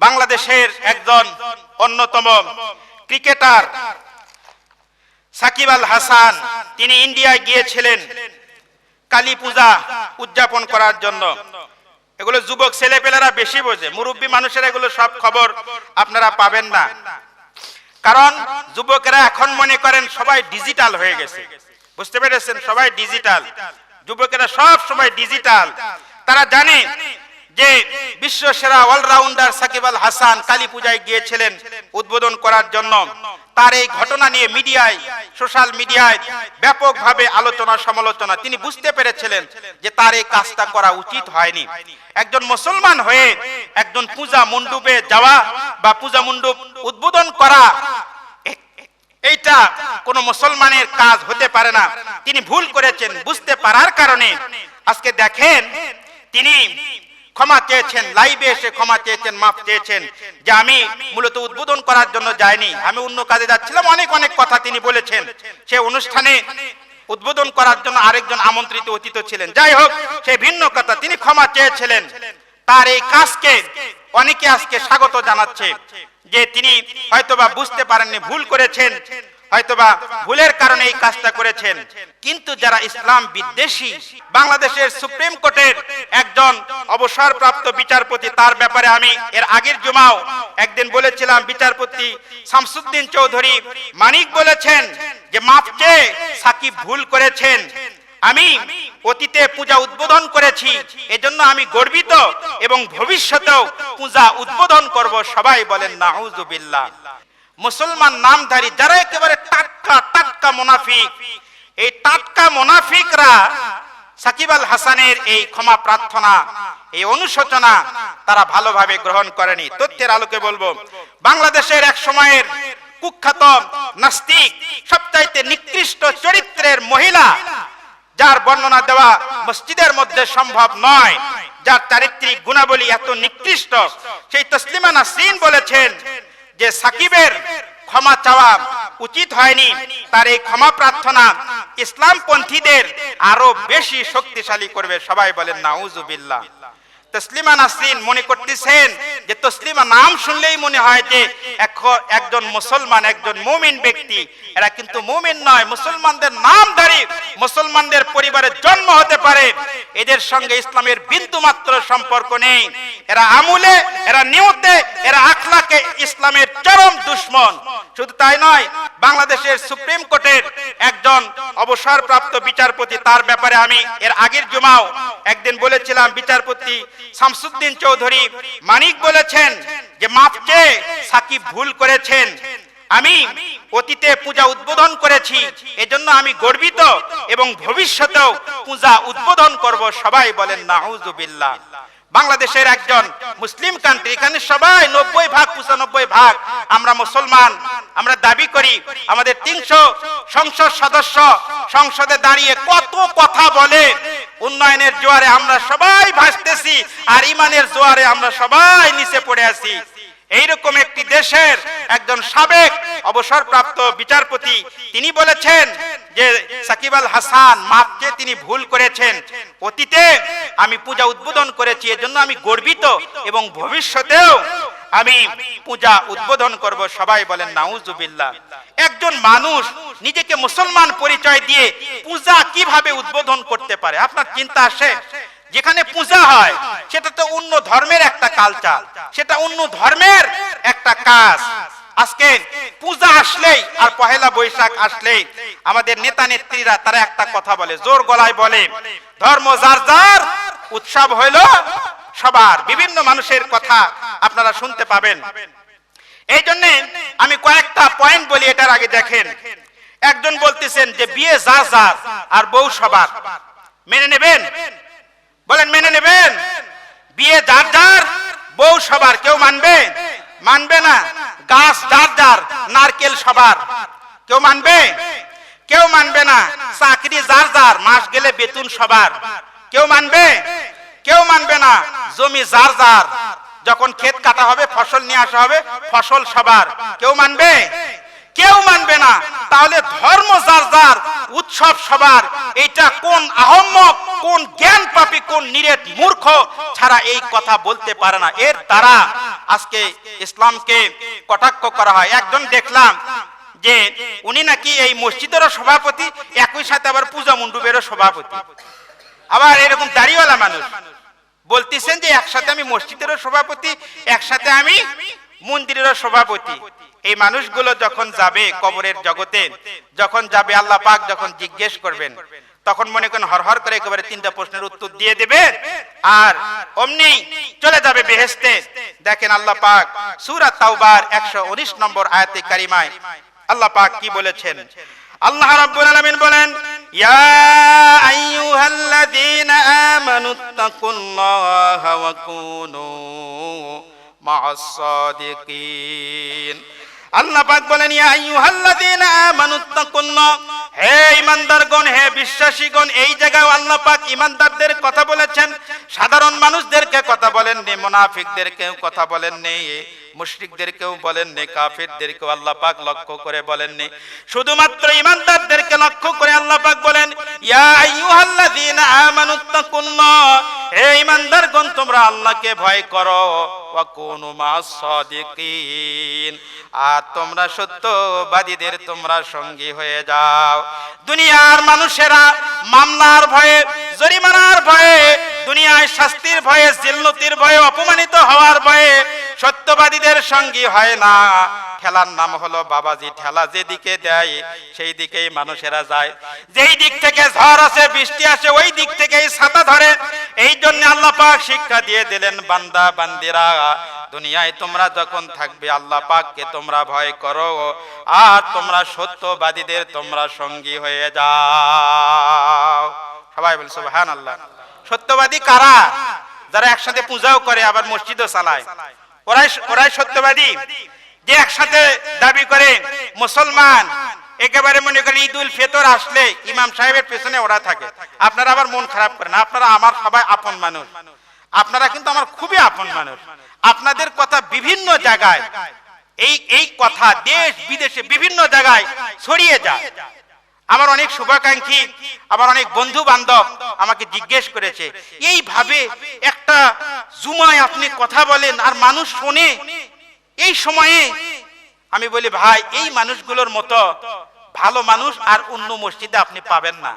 বাংলাদেশের একজন অন্যতম ক্রিকেটার সাকিব আল হাসান। তিনি ইন্ডিয়ায় গিয়েছিলেন কালী পূজা উদযাপন করার জন্য। এগুলো যুবক ছেলেপেলেরা বেশি বোঝে। মুরব্বী মানুষের এগুলো সব খবর আপনারা পাবেন না। কারণ যুবকেরা এখন মনে করেন সবাই ডিজিটাল হয়ে গেছে। বুঝতে পেরেছেন? সবাই ডিজিটাল। যুবকেরা সব সময় ডিজিটাল। তারা জানে যে বিশ্ব সেরা অলরাউন্ডার সাকিব আল হাসান কালী পূজায় গিয়েছিলেন উদ্বোধন করার জন্য। তার এই ঘটনা নিয়ে মিডিয়ায়, সোশ্যাল মিডিয়ায় ব্যাপকভাবে আলোচনা, সমালোচনা। তিনি বুঝতে পেরেছিলেন যে তার এই কাজটা করা উচিত হয়নি। একজন মুসলমান হয়ে একজন পূজা মণ্ডপে যাওয়া বা পূজা মণ্ডপ উদ্বোধন করা, এইটা কোন মুসলমানের কাজ হতে পারে না। তিনি ভুল করেছেন। বুঝতে পারার কারণে আজকে দেখেন তিনি ক্ষমা চেয়েছেন, লাইভে এসে ক্ষমা চেয়েছেন, মাফ চেয়েছেন, যে আমি মূলত উদ্বোধন করার জন্য যাইনি। আমি অন্য কাজে যাচ্ছিলাম, অনেক অনেক কথা তিনি বলেছেন। সে অনুষ্ঠানে উদ্বোধন করার জন্য আরেকজন আমন্ত্রিত অতিথি ছিলেন। যাই হোক, সে ভিন্ন কথা, তিনি ক্ষমা চেয়েছিলেন। তার এই কাজকে অনেকে আজকে স্বাগত জানাচ্ছে, যে তিনি হয়তোবা বুঝতে পারেননি, ভুল করেছেন। হয়তোবা ভুলের কারণে এই কাজটা করেছেন। কিন্তু যারা ইসলাম বিদ্বেষী, বাংলাদেশের সুপ্রিম কোর্টের একজন অবসরপ্রাপ্ত বিচারপতি, তার ব্যাপারে আমি এর আগের জুমাও একদিন বলেছিলাম, বিচারপতি শামসুদ্দিন চৌধুরী মানিক বলেছেন যে মাপ চেয়ে সাকিব ভুল করেছেন। আমি অতীতে পূজা উদ্বোধন করেছি, এজন্য আমি গর্বিত এবং ভবিষ্যতেও পূজা উদ্বোধন করব। সবাই বলেন, নাউজুবিল্লাহ। মুসলমান নামধারী যারা একেবারে টাটকা টাটকা মুনাফিক, এই টাটকা মুনাফিকরা সাকিব আল হাসানের এই ক্ষমা প্রার্থনা, এই অনুশোচনা তারা ভালোভাবে গ্রহণ করেনি। তথ্যের আলোকে বলব, বাংলাদেশের এক সময়ের কুখ্যাত নাস্তিক, সবচাইতে নিকৃষ্ট চরিত্রের মহিলা, যার বর্ণনা দেওয়া মসজিদের মধ্যে সম্ভব নয়, যার চারিত্রিক গুণাবলী এত নিকৃষ্ট, সেই তসলিমা নাসরিন বলেছেন যে সাকিবের ক্ষমা চাওয়া উচিত হয়নি, তার এই ক্ষমা প্রার্থনা ইসলাম পন্থীদের আরও বেশি শক্তিশালী করবে। সবাই বলেন, নাউজুবিল্লাহ। তসলিমা নাসরিন মনে করতেছেন যে তসলিমা নাম শুনলেই মনে হয় যে একজন মুসলমান, একজন মুমিন ব্যক্তি। এরা কিন্তু মুমিন নয়, মুসলমানদের নাম নামধারী, মুসলমানদের পরিবারের জন্ম হতে পারে। এদের সঙ্গে ইসলামের বিন্দু মাত্র সম্পর্ক নেই। এরা আমুলে, এরা নিয়তে এরা আখলাকে ইসলামের চরম দুশ্মন। শুধু তাই নয় বাংলাদেশের সুপ্রিম কোর্টের একজন অবসরপ্রাপ্ত বিচারপতি, তার ব্যাপারে আমি এর আগের জুমাও একদিন বলেছিলাম, বিচারপতি শামসুদ্দিন চৌধুরী মানিক বলেছেন যে মাপ চেয়ে সাকিব ভুল করেছেন। আমি অতীতে পূজা উদ্বোধন করেছি, এজন্য আমি গর্বিত এবং ভবিষ্যতেও পূজা উদ্বোধন করব, সবাই বলেন, নাউজুবিল্লাহ। বাংলাদেশের একজন মুসলিম কান্ট্রি এখানে সবাই নব্বই ভাগ, পঁচানব্বই ভাগ। আমরা মুসলমান, আমরা দাবি করি, আমাদের তিনশো সংসদ সদস্য সংসদে দাঁড়িয়ে কত কথা বলে, উন্নয়নের জোয়ারে আমরা সবাই ভাসতেছি, আর ইমানের জোয়ারে আমরা সবাই নিচে পড়ে আছি। এইরকম একটি দেশের একজন সাবেক অবসরপ্রাপ্ত বিচারপতি, তিনি বলেছেন যে সাকিব আল হাসান মাপকে তিনি ভুল করেছেন। অতীতে আমি পূজা উদ্বোধন করেছি, এজন্য আমি গর্বিত এবং ভবিষ্যতেও আমি পূজা উদ্বোধন করব, সবাই বলেন নাউজুবিল্লাহ। একজন মানুষ নিজেকে মুসলমান পরিচয় দিয়ে পূজা কীভাবে উদ্বোধন করতে পারে? আপনার চিন্তা আসে? যেখানে পূজা হয় সেটা তো অন্য ধর্মের একটা কালচার সেটা অন্য ধর্মের একটা কাজ। আজকে পূজা আসলেই আর পহেলা বৈশাখ আসলেই আমাদের নেতা নেত্রীরা তারা একটা কথা বলে, জোর গলায় বলে, ধর্ম যার যার, উৎসব হইল সবার। বিভিন্ন মানুষের কথা আপনারা শুনতে পাবেন। এই জন্য আমি কয়েকটা পয়েন্ট বলি, এটার আগে দেখেন। একজন বলতেছেন যে বিয়ে যার যার আর বউ সবার। মেনে নেবেন? বলেন, মেনে নেবেন? বিয়ে যার যার, বউ সবার, কেউ মানবে? মানবে না। গাছ যার যার, নারকেল সবার। কেউ মানবে? কেউ মানবে না। চাকরি যার যার, মাস গেলে বেতন সবার। কেউ মানবে? কেউ মানবে না। জমি যার যার। যখন ক্ষেত কাটা হবে, ফসল নিয়ে আসা হবে, ফসল সবার। কেউ মানবে? কেউ মানবে না। তাহলে ধর্ম যার যার, উৎসব সবার এটা কোন আহম্মক, কোন জ্ঞান পাপি, কোন নিরেট মূর্খ ছাড়া এই কথা বলতে পারে না। এর দ্বারা আজকে ইসলামকে কটাক্ষ করা হয়। একজন দেখলাম যে উনি নাকি এই মসজিদেরও সভাপতি, একই সাথে আবার পূজা মণ্ডপেরও সভাপতি। আবার এরকম দাড়িওয়ালা মানুষ বলতেছেন যে একসাথে আমি মসজিদেরও সভাপতি, একসাথে আমি মন্দিরেরও সভাপতি। এই মানুষগুলো যখন যাবে কবরের জগতে, যখন যাবে আল্লাহ পাক যখন জিজ্ঞেস করবেন, তখন মনে করেন হর হর করে একেবারে তিনটা প্রশ্নের উত্তর দিয়ে দেবে আর অমনি চলে যাবে বেহেস্তে দেখেন আল্লাহ পাক সূরা তাওবার 119 নম্বর আয়াতে কারিমায় আল্লাহ পাক কি বলেছেন? আল্লাহ রাব্বুল আলামিন বলেন, ইয়া আইয়ুহাল্লাযীনা আমানুত্তাকুল্লাহা ওয়া কুনু মা'আস সাদিকিন আল্লাহ পাক বলেন, ইয়া আইয়ুহাল্লাযীনা আমানুত্তাকুল্লাহ হে ইমানদারগণ হে বিশ্বাসীগণ, এই জায়গায় আল্লাহ পাক ইমানদারদের কথা বলেছেন। সাধারণ মানুষদেরকে কথা বলেননি, মুনাফিকদেরকেও কথা বলেননি। মুশরিকদেরকেও বলেননি, কাফিরদেরকেও আল্লাহ পাক লক্ষ্য করে বলেননি। শুধুমাত্র ইমানদারদেরকে লক্ষ্য করে আল্লাহ পাক বলেন, ইয়া আইয়ুহাল্লাযীনা আমানুত্তাকুল্লাহ হে ইমানদারগণ, তোমরা আল্লাহকে ভয় করো ওয়া কুনু মা'আস সাদিকিন। আর তোমরা সত্যবাদীদের তোমরা সঙ্গী হয়ে যাও। দুনিয়ার মানুষেরা মামলার ভয়ে, জরিমানার ভয়ে, দুনিয়ায় শাস্তির ভয়ে, জিল্লতির ভয়ে, অপমানিত হওয়ার ভয়ে সত্যবাদীদের সঙ্গী হয় না। ঠেলার নাম হলো বাবাজি, ঠেলা যেদিকে দেয় সেই দিকেই মানুষেরা যায়। যেই দিক থেকে ঝড় আসে, বৃষ্টি আসে, ওই দিক থেকেই ছাতা ধরে। এই জন্য আল্লাহ পাক শিক্ষা দিয়ে দিলেন, বান্দা, বান্দিরা, দুনিয়ায় তোমরা যখন থাকবে, আল্লাহ পাককে তোমরা ভয় করো। আর তোমরা সত্যবাদীদের তোমরা সঙ্গী হয়ে যাও। সবাই বলছো হ্যাঁ আল্লাহ সত্যবাদী কারা? যারা একসাথে পূজাও করে, আবার মসজিদও চালায়। ওরাই ওরাই সত্যবাদী। যে একসাথে দাবি করে মুসলমান, একেবারে মনে করেন ঈদ উল ফিতর আসলে ইমাম সাহেবের পেছনে ওরা থাকে। আপনারা আবার মন খারাপ করেন আপনারা আমার সবাই আপন মানুষ। আপনারা কিন্তু আমার খুবই আপন মানুষ। আপনাদের কথা বিভিন্ন জায়গায়, এই এই কথা দেশ বিদেশে বিভিন্ন জায়গায় ছড়িয়ে যায়। আমার অনেক শুভাকাঙ্ক্ষী আমার অনেক বন্ধু বান্ধব আমাকে জিজ্ঞেস করেছে। এইভাবে একটা জুমায় আপনি কথা বলেন আর মানুষ শোনে। এই সময়ে আমি বলি, ভাই, এই মানুষগুলোর মতো ভালো মানুষ আর অন্য মসজিদে আপনি পাবেন না।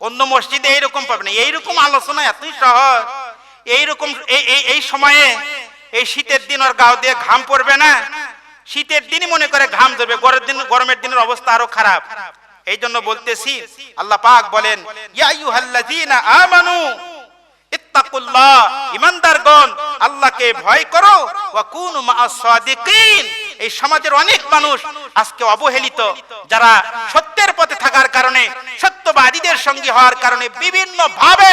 অন্য মসজিদে এইরকম পাবেন এইরকম আলোচনা এতই সহজ। এইরকম এই এই এই সময়ে এই শীতের দিন ওর গাও দিয়ে ঘাম পড়বে না। শীতের দিনই মনে করে ঘাম ধরবে। গরমের দিন, গরমের দিনের অবস্থা আরও খারাপ। এই জন্য বলতেছি, আল্লাহ পাক বলেন আমানু আল্লাহকে ভয় করো এই সমাজের অনেক মানুষ আজকে অবহেলিত, যারা সত্যের পথে থাকার কারণে, সত্যবাদীদের সঙ্গী হওয়ার কারণে বিভিন্ন ভাবে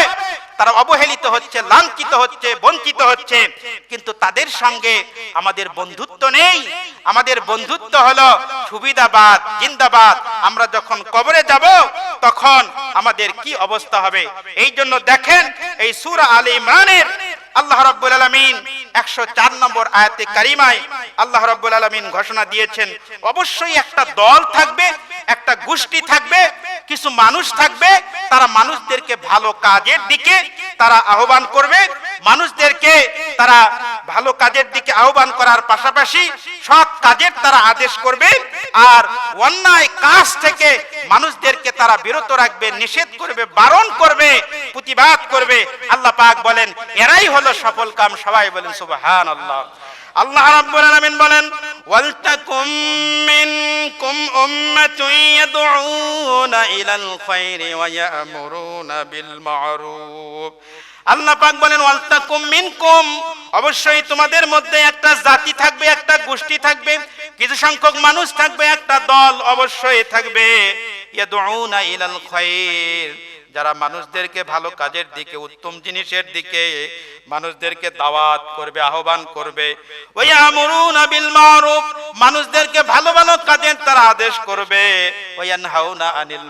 তারা অবহেলিত হচ্ছে, লাঞ্ছিত হচ্ছে, বঞ্চিত হচ্ছে। কিন্তু তাদের সঙ্গে আমাদের বন্ধুত্ব নেই। আমাদের বন্ধুত্ব হলো সুবিধাবাদ, জিন্দাবাদ। আমরা যখন কবরে যাব, তখন আমাদের কি অবস্থা হবে? এই জন্য দেখেন, এই সূরা আলী ইমরানের আল্লাহ রাব্বুল আলামিন 104 নম্বর আয়াতে কারিমায় আল্লাহ রব্বুল আলমিন ঘোষণা দিয়েছেন, অবশ্যই একটা দল থাকবে, একটা গোষ্ঠী থাকবে, কিছু মানুষ থাকবে, তারা মানুষদেরকে ভালো কাজের দিকে তারা আহ্বান করবে, মানুষদেরকে তারা ভালো কাজের দিকে আহ্বান করার পাশাপাশি সৎ কাজের তারা আদেশ করবে আর অন্যায় কাজ থেকে মানুষদেরকে তারা বিরত রাখবে, নিষেধ করবে, বারণ করবে, প্রতিবাদ করবে। আল্লাহ পাক বলেন, এরাই হলো সফল কাম। সবাই বলেন সুবহান আল্লাহ আল্লাহ রাব্বুল আলামিন বলেন, ওয়ালতাকুম মিনকুম উম্মাতুন ইয়াদউনা ইলাল খায়রি ওয়া ইয়ামুরুনা বিল মা'রুফ। আল্লাহ পাক বলেন, ওয়ালতাকুম মিনকুম। অবশ্যই তোমাদের মধ্যে একটা জাতি থাকবে, একটা গোষ্ঠী থাকবে, কিছু সংখ্যক মানুষ থাকবে, একটা দল অবশ্যই থাকবে। ইয়াদউনা ইলাল খায়র যারা মানুষদেরকে ভালো কাজের দিকে, উত্তম জিনিসের দিকে মানুষদেরকে দাওয়াত করবে, আহ্বান করবে। বিল মারুফ, মানুষদেরকে ভালো ভালো কাজের তারা আদেশ করবে। আনিল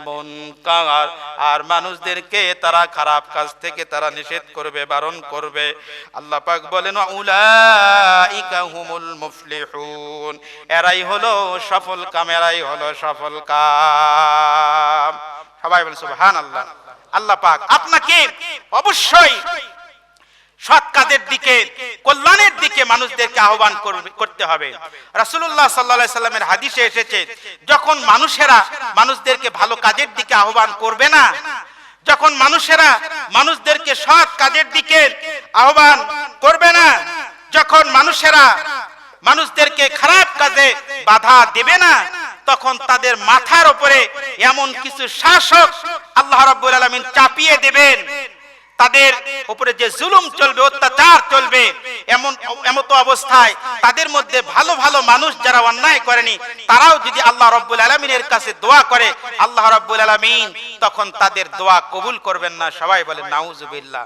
আর মানুষদেরকে তারা খারাপ কাজ থেকে তারা নিষেধ করবে, বারণ করবে। আল্লাহ পাক বলেন এরাই হলো সফল কাম, এরাই হলো সফল কাম। সবাই বলছো বলেন, সুবহানাল্লাহ আল্লাহ পাক আপনাকে অবশ্যই সৎ কাজের দিকে, কল্যাণের দিকে মানুষদেরকে আহ্বান করতে হবে। রাসূলুল্লাহ সাল্লাল্লাহু সাল্লামের হাদিসে এসেছে, যখন মানুষেরা মানুষদেরকে ভালো কাজের দিকে আহ্বান করবে না, যখন মানুষেরা মানুষদেরকে সৎ কাজের দিকে আহ্বান করবে না, যখন মানুষেরা মানুষদেরকে খারাপ কাজে বাধা দেবে না তখন তাদের মাথার উপরে এমন কিছু শাসক আল্লাহ রাব্বুল আলামিন চাপিয়ে দেবেন। তাদের উপরে যে জুলুম চলবে, অত্যাচার চলবে, এমন, এমত অবস্থায় তাদের মধ্যে ভালো ভালো মানুষ যারা অন্যায় করেনি, তারাও যদি আল্লাহ রব্বুল আলমিনের কাছে দোয়া করে, আল্লাহ রব্বুল আলমিন তখন তাদের দোয়া কবুল করবেন না। সবাই বলে নাউজুবিল্লাহ।